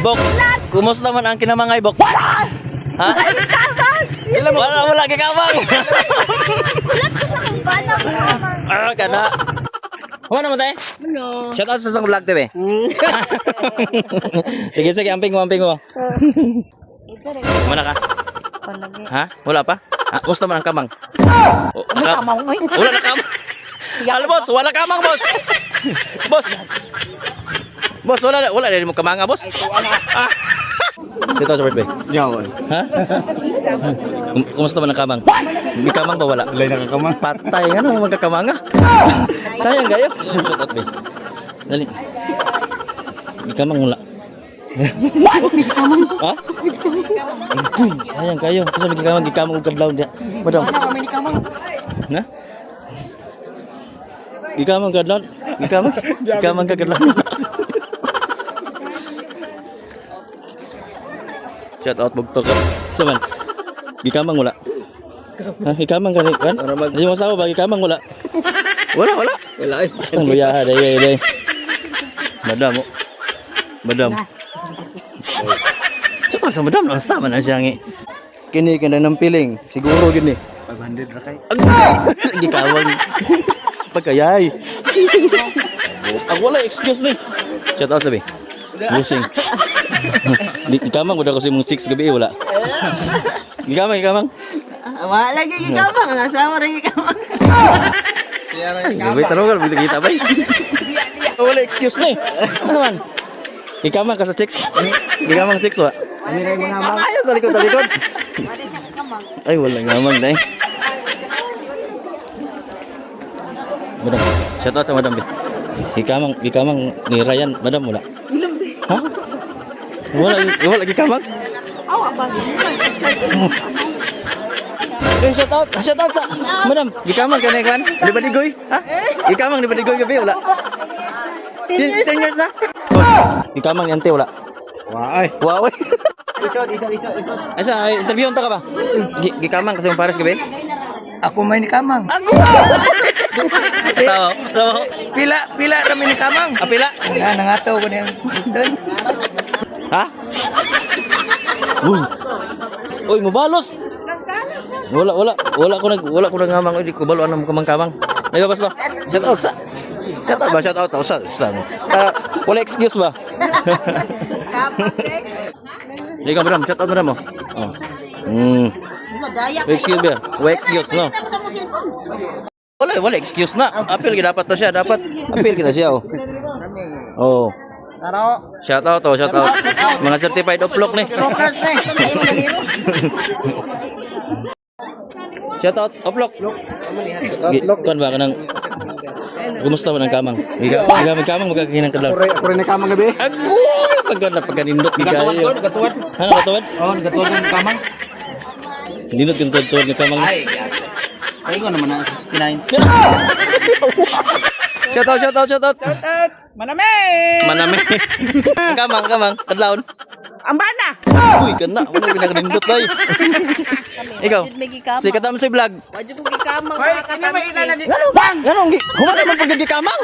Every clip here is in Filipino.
Bok, kumusta man ang kinamangay, Bok? Ha? Ilan mo? Wala mo lagi kamang. Sa kong bana mo naman. Ah, kana. Kuha naman tayo. Ano? Shout out sa isang vlog TV. sige, sige, amping mo, amping mo. Ito rin. Mana ka? Palagi. Ha? Wala pa? Ha? Kumusta man ang kamang? O, Ano naka- kamang mo? Wala na kamang. Alam boss, wala kamang boss. boss. Boss, wala wala na mo kamanga boss. Ah. Dito sa birthday. Yawon. Ha? Kum- Kumusta man ang kamang? May kamang ba wala? Lay nakakamang. Patay, ano magkakamanga? Sayang kayo. Shout out, be. Dali. May kamang wala. ha? Uy, sayang kayo. Kasi may kamang, gikamang ug kadlaw dia. Madam. Kami ni kamang? Na? Gikamang kadlaw. Gikamang. Gikamang ka kadlaw. Shout out bugto ka. Saman. Gikamang wala. Ha, gikamang ka ni kan? Yung asawa ba gikamang wala? Wala, wala. Wala eh. Basta luya ha, day, day. Madam, oh. Madam. Tsaka sa madam, nasa man na siya ngi. Kini ka na ng piling. Siguro gini. 500 ra kay. Gikawang. Pagkayay. Ang wala excuse ni. Shout out sabi. Busing. Di kamang udah kasi mong chicks gabi eh, wala. Gikamang, gikamang. Wala lagi ni kamang. Ang asawa rin ni kamang. Gabi taro ka, kita kita bay. Wala excuse ni. Ano man? Gikamang ka sa chicks. Gikamang chicks wa. Mang. Ayaw talikod talikod. Ay wala ngamang dai. Madam, shout out sa madam. Gikamang, gikamang ni Ryan, madam wala. Ha? Wala, wala gikamang. Awa ba? Eh, shout out, shout out sa madam. Gikamang kanay kan? Di ba digoy? Ha? Gikamang di ba digoy gabi wala? 10 years na? Oh, Gikamang ni ante wala. Wa ay. Wow. eh. Isod, isod, isod, isod. Asa, interview ta ka ba? Gi- Gikamang kasi yung pares gabi? Ako may ni kamang. Ako! Tao, tao. Pila, pila kami ni kamang. Apila? Ah, nangataw ko niya. Doon. Ha? Uy. Uy, mabalos. Wala, wala. Wala ko nag wala ko nang ngamang di ko balo anong kamang-kamang. Ayo bas ba? Shout out sa. Shout out ba? Shout out sa. sa. Ah, wala excuse ba? Hindi ka madam, shout out mo. Oh. Hmm. Daya Wala excuse ba? Wala excuse no. Wala, wala excuse na. Appeal kita dapat na siya, dapat. Appeal kita siya oh. Oh. Taro. Shout out oh, shout out. Mga certified uplock ni. Shout out uplock. Gi- Kuan ba kanang Kumusta man ang kamang? Iga, iga man kamang magkakinang kadlaw. Pure, pure ni kamang gabi. Agoy, pagka pagkanindot ni kayo. nagatuwad. Ano katuwad? Oh, nagatuwad yung kamang. Nindot yung tuwad ni kamang. Ay, ay ko naman ang 69. Shout out, shout out, shout out. Maname! Manami. Ang kamang, kamang, kadlawon. Ang bana! Uy, kana, wala pinakanindot bay. Ikaw, si Katam si vlog. Wadyo ko gikamang Hoy, ano may ina na katamsi. dito? Ganong, humana man pagkagi kamang.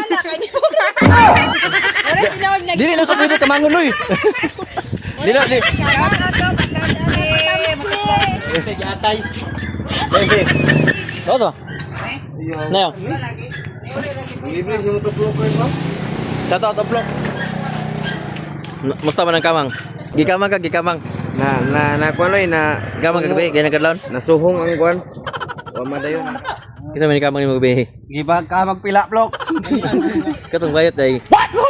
Wala tinawag na Dili na ka pwede kamangon, uy. Dili na, di. Atay. Sige, Oo to. Na yun. Libre yung tublokers mo. Shout out upload. Musta man ang kamang? Gikamang ka, gikamang. Na na na kuanoy na Gikamang ka gabi, kaya nagkadlaon. nasuhong ang kuan. Wa madayon. Kasi man kamang ni magabi. Gibag ka magpila blok. Katong bayot ay.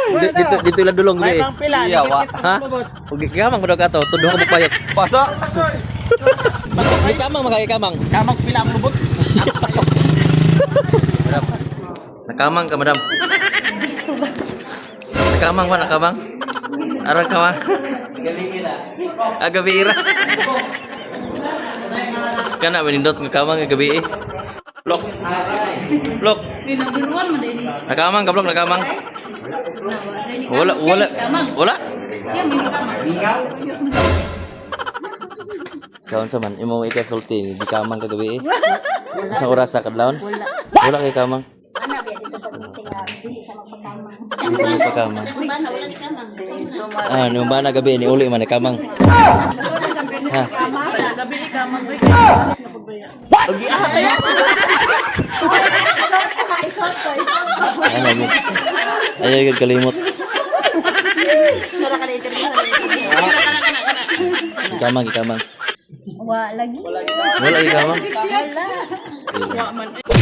Di- Dito dito ila dulong gabi. pila. Iya wa. Ha? Ug gikamang mo daw ka to, tudong ka magbayot. Paso. Gikamang magagikamang. Kamang pila ang lubot. Nakamang ka, madam. Nakamang ba, nakamang? Arang kamang. Ah, gabi ira. Kana manindot ng kamang nga gabi eh. Lok. Lok. Binubiruan mo din. Nakamang ka, Lok, nakamang. Wala, wala. Wala. Yan, binikamang. Kaon sa man, imo ikasulti, di kamang ka gabi eh. Sa oras sa kadlawon? Wala kay kamang. Ana, biya dito pag Dili sa magpakamang. Hindi pa kamang. Ah, nung ba na gabi ni uli man na kamang. Ha? Ano mo? Ayaw yung kalimot. Kamang, kamang. Wa lagi. Wala kamang. Wala. Still.